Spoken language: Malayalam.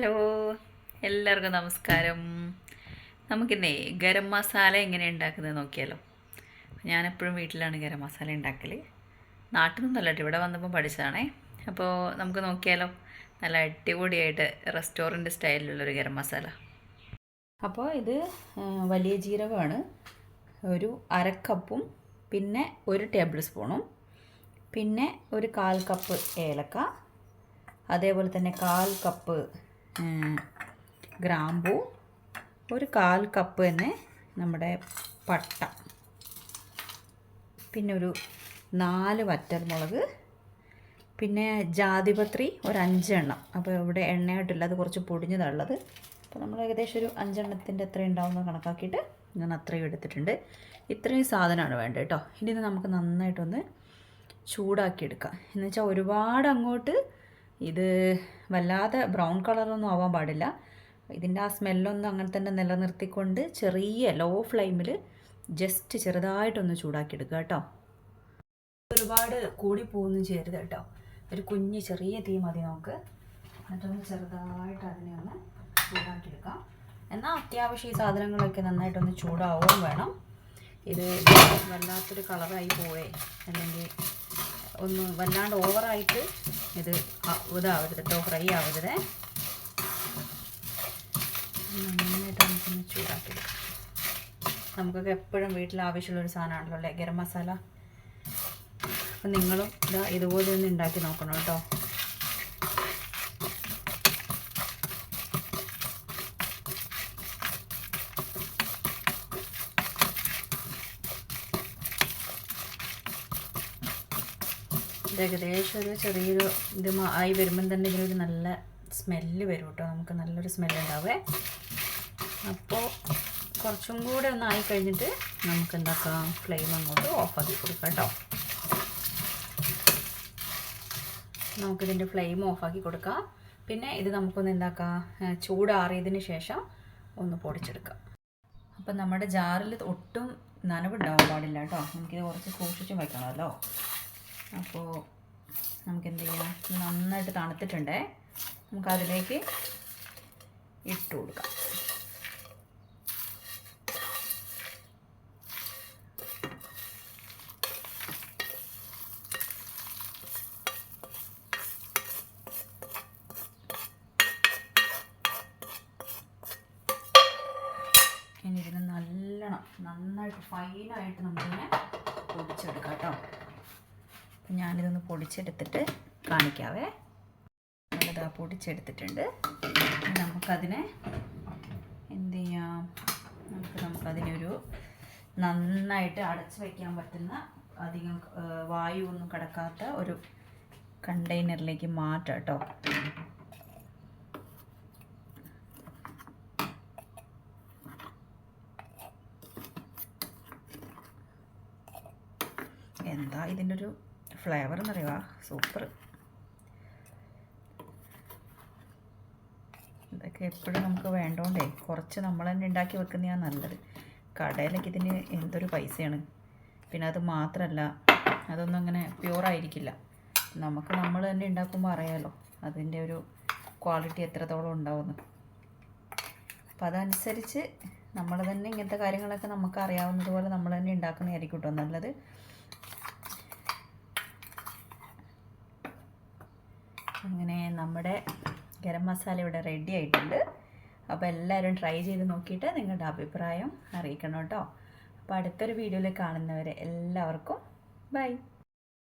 ഹലോ എല്ലാവർക്കും നമസ്കാരം. നമുക്കിന്നേ ഗരം മസാല എങ്ങനെ ഉണ്ടാക്കുന്നത് നോക്കിയാലോ. ഞാനെപ്പോഴും വീട്ടിലാണ് ഗരം മസാല ഉണ്ടാക്കൽ നാട്ടിൽ നിന്നല്ല ഇവിടെ വന്നപ്പോൾ പഠിച്ചതാണേ. അപ്പോൾ നമുക്ക് നോക്കിയാലോ നല്ല അടിപൊളിയായിട്ട് റെസ്റ്റോറന്റ് സ്റ്റൈലിലുള്ളൊരു ഗരം മസാല. അപ്പോൾ ഇത് വലിയ ജീരകമാണ്. ഒരു അരക്കപ്പും പിന്നെ ഒരു ടേബിൾ സ്പൂണും പിന്നെ ഒരു കാൽ കപ്പ് ഏലക്ക അതേപോലെ തന്നെ കാൽ കപ്പ് ഗ്രാമ്പൂ ഒരു കാൽ കപ്പ് തന്നെ നമ്മുടെ പട്ട. പിന്നെ ഒരു നാല് വറ്റൽമുളക്. പിന്നെ ജാതിപത്രി ഒരു അഞ്ചെണ്ണം. അപ്പോൾ ഇവിടെ എണ്ണയായിട്ടില്ല അത് കുറച്ച് പൊടിഞ്ഞതാണുള്ളത് അപ്പോൾ നമ്മൾ ഏകദേശം ഒരു അഞ്ചെണ്ണത്തിന്റെ എത്ര ഉണ്ടാവുമെന്ന് കണക്കാക്കിയിട്ട് ഞാൻ അത്രയും എടുത്തിട്ടുണ്ട്. ഇത്രയും സാധനമാണ് വേണ്ടത് കേട്ടോ. ഇനി ഇത് നമുക്ക് നന്നായിട്ടൊന്ന് ചൂടാക്കിയെടുക്കാം. എന്ന് വെച്ചാൽ ഒരുപാട് അങ്ങോട്ട് ഇത് വല്ലാതെ ബ്രൗൺ കളറൊന്നും ആവാൻ പാടില്ല. ഇതിന്റെ ആ സ്മെല്ലൊന്നും അങ്ങനെ തന്നെ നിലനിർത്തിക്കൊണ്ട് ചെറിയ ലോ ഫ്ലെയിമിൽ ജസ്റ്റ് ചെറുതായിട്ടൊന്ന് ചൂടാക്കിയെടുക്കുക കേട്ടോ. ഒരുപാട് കൂടി പോകുന്നു ചെയ്യരുത് കേട്ടോ. ഒരു കുഞ്ഞ് ചെറിയ തീ മതി നമുക്ക്. എന്നിട്ടൊന്ന് ചെറുതായിട്ട് അതിനെ ഒന്ന് ചൂടാക്കിയെടുക്കാം. എന്നാൽ അത്യാവശ്യം ഈ സാധനങ്ങളൊക്കെ നന്നായിട്ടൊന്ന് ചൂടാവുകയും വേണം. ഇത് വല്ലാത്തൊരു കളറായി പോവേ. അല്ലെങ്കിൽ ഒന്ന് വല്ലാണ്ട് ഓവറായിട്ട് ഇത് ഇതാവരുത് കേട്ടോ ഫ്രൈ ആവരുത്. നന്നായിട്ട് നമുക്കൊന്ന് ചൂടാക്കി നമുക്കൊക്കെ എപ്പോഴും വീട്ടിൽ ആവശ്യമുള്ള ഒരു സാധനമാണല്ലോ അല്ലേ? ഗരം മസാല. അപ്പം നിങ്ങളും ഇതാ ഇതുപോലെ ഒന്ന് ഉണ്ടാക്കി നോക്കണം കേട്ടോ. ഇത് ഏകദേശം ഒരു ചെറിയൊരു ഇത് ആയി വരുമ്പം തന്നെ ഇതിനൊരു നല്ല സ്മെല്ല് വരും കേട്ടോ നമുക്ക് നല്ലൊരു സ്മെല്ല് ഉണ്ടാവേ. അപ്പോൾ കുറച്ചും കൂടെ ഒന്ന് ആയി കഴിഞ്ഞിട്ട് നമുക്ക് എന്താക്കാം? ഫ്ലെയിം അങ്ങോട്ട് ഓഫ് ഓഫാക്കി കൊടുക്കാം കേട്ടോ നമുക്കിതിന്റെ ഫ്ലെയിം ഓഫാക്കി കൊടുക്കാം. പിന്നെ ഇത് നമുക്കൊന്ന് എന്താക്കാം? ചൂടാറിയതിന് ശേഷം ഒന്ന് പൊടിച്ചെടുക്കാം. അപ്പം നമ്മുടെ ജാറിൽ ഒട്ടും നനവുണ്ടാവാൻ പാടില്ല കേട്ടോ നമുക്കിത് കുറച്ച് സൂക്ഷിച്ചും വെക്കണമല്ലോ. അപ്പോൾ നമുക്ക് എന്ത് ചെയ്യാം നന്നായിട്ട് തണുത്തിട്ടുണ്ടേ. നമുക്ക് അതിലേക്ക് ഇട്ട് കൊടുക്കാം. ഇനി ഇതിന് നല്ലോണം നന്നായിട്ട് ഫൈനായിട്ട് നമുക്കിങ്ങനെ പൊടിച്ചെടുക്കാം കേട്ടോ. അപ്പം ഞാനിതൊന്ന് പൊടിച്ചെടുത്തിട്ട് കാണിക്കാവേ. നമ്മളിതാ പൊടിച്ചെടുത്തിട്ടുണ്ട്. നമുക്കതിനെ എന്ത് ചെയ്യാം? നമുക്ക് നമുക്കതിനൊരു നന്നായിട്ട് അടച്ചു വയ്ക്കാൻ പറ്റുന്ന അധികം വായു ഒന്നും കിടക്കാത്ത ഒരു കണ്ടെയ്നറിലേക്ക് മാറ്റാം കേട്ടോ. എന്താ ഇതിന്റെ ഒരു ഫ്ലേവർ എന്ന് പറയുക സൂപ്പർ ഇതൊക്കെ എപ്പോഴും നമുക്ക് വേണ്ടോണ്ടേ? കുറച്ച് നമ്മൾ തന്നെ ഉണ്ടാക്കി വെക്കുന്നതാണ് നല്ലത്. കടയിലൊക്കെ ഇതിന് എന്തൊരു പൈസയാണ്? പിന്നെ അത് മാത്രമല്ല അതൊന്നും അങ്ങനെ പ്യൂർ ആയിരിക്കില്ല. നമുക്ക് നമ്മൾ തന്നെ ഉണ്ടാക്കുമ്പോൾ അറിയാലോ അതിന്റെ ഒരു ക്വാളിറ്റി എത്രത്തോളം ഉണ്ടാവുമെന്ന് അപ്പം അതനുസരിച്ച് നമ്മൾ തന്നെ ഇങ്ങനത്തെ കാര്യങ്ങളൊക്കെ നമുക്ക് അറിയാവുന്നതുപോലെ നമ്മൾ തന്നെ ഉണ്ടാക്കുന്നതായിരിക്കും കേട്ടോ നല്ലത്. അങ്ങനെ നമ്മുടെ ഗരം മസാല ഇവിടെ റെഡി ആയിട്ടുണ്ട്. അപ്പോൾ എല്ലാവരും ട്രൈ ചെയ്ത് നോക്കിയിട്ട് നിങ്ങളുടെ അഭിപ്രായം അറിയിക്കണം കേട്ടോ. അപ്പോൾ അടുത്തൊരു വീഡിയോയിൽ കാണുന്നവരെ എല്ലാവർക്കും ബൈ